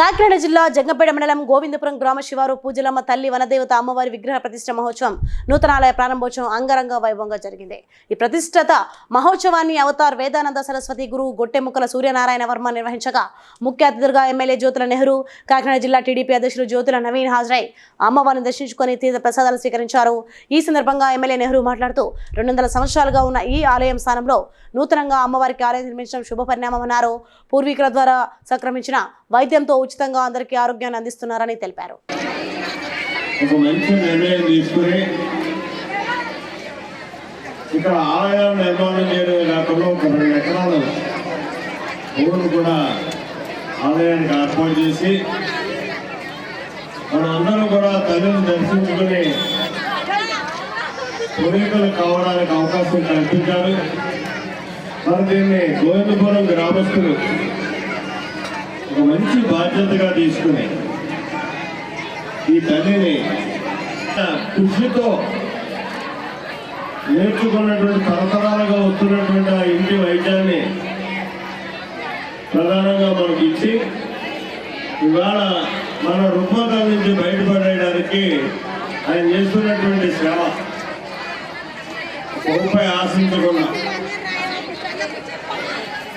కాకినాడ జిల్లా జంగంపేట మండలం గోవిందపురం గ్రామ శివారు పూజలమ్మ తల్లి వనదేవత అమ్మవారి విగ్రహ ప్రతిష్ట మహోత్సవం నూతనాలయ ప్రారంభోత్సవం అంగరంగ వైభవంగా జరిగింది. ఈ ప్రతిష్టత మహోత్సవాన్ని అవతార్ వేదానంద సరస్వతి గురువు గొట్టెముక్కల సూర్యనారాయణ వర్మ నిర్వహించగా ముఖ్య అతిథులుగా ఎమ్మెల్యే జ్యోతుల నెహ్రూ కాకినాడ జిల్లా టీడీపీ అధ్యక్షులు జ్యోతుల నవీన్ హాజరై అమ్మవారిని దర్శించుకొని తీర్థ ప్రసాదాలు స్వీకరించారు. ఈ సందర్భంగా ఎమ్మెల్యే నెహ్రూ మాట్లాడుతూ రెండు వందల సంవత్సరాలుగా ఉన్న ఈ ఆలయం స్థానంలో నూతనంగా అమ్మవారికి ఆలయం నిర్మించడం శుభ పరిణామమన్నారు పూర్వీకుల ద్వారా సంక్రమించిన వైద్యంతో ఉచితంగా అందరికీ ఆరోగ్యాన్ని అందిస్తున్నారని తెలిపారు. ఒక మంచి నిర్ణయం తీసుకుని ఇక్కడ ఆలయం నిర్మాణం చేయడమే కాకుండా ఒక రెండు ఎకరాలు భూములు కూడా ఆలయానికి ఏర్పాటు చేసి మన అందరం కూడా తల్లిని దర్శించుకుని పూర్వీకులు కావడానికి అవకాశం కల్పించారు. మరి దీన్ని గోవిందపురం బాధ్యతగా తీసుకుని ఈ తల్లిని కృషితో నేర్చుకున్నటువంటి తరతరాలుగా వస్తున్నటువంటి ఆ ఇంటి వైద్యాన్ని ప్రధానంగా మనకి ఇచ్చి ఇవాళ మన రుగ్మతల నుంచి బయటపడేయడానికి ఆయన చేస్తున్నటువంటి సేవ ఒకపై ఆశించకుండా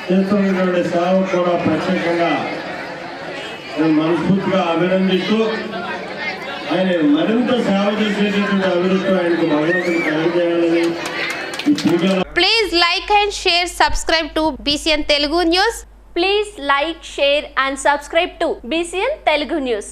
చేస్తున్నటువంటి సేవ కూడా ప్రత్యేకంగా నేను మనస్ఫూర్తిగా అభినందిస్తూ ఆయన మరింత సేవ చేసేటటువంటి అభివృద్ధి ఆయనకు భగవంతుడు కలిగజేయాలని ఈ పూజల Please like and share, subscribe to BCN Telugu News. Please like, share and subscribe to BCN Telugu News.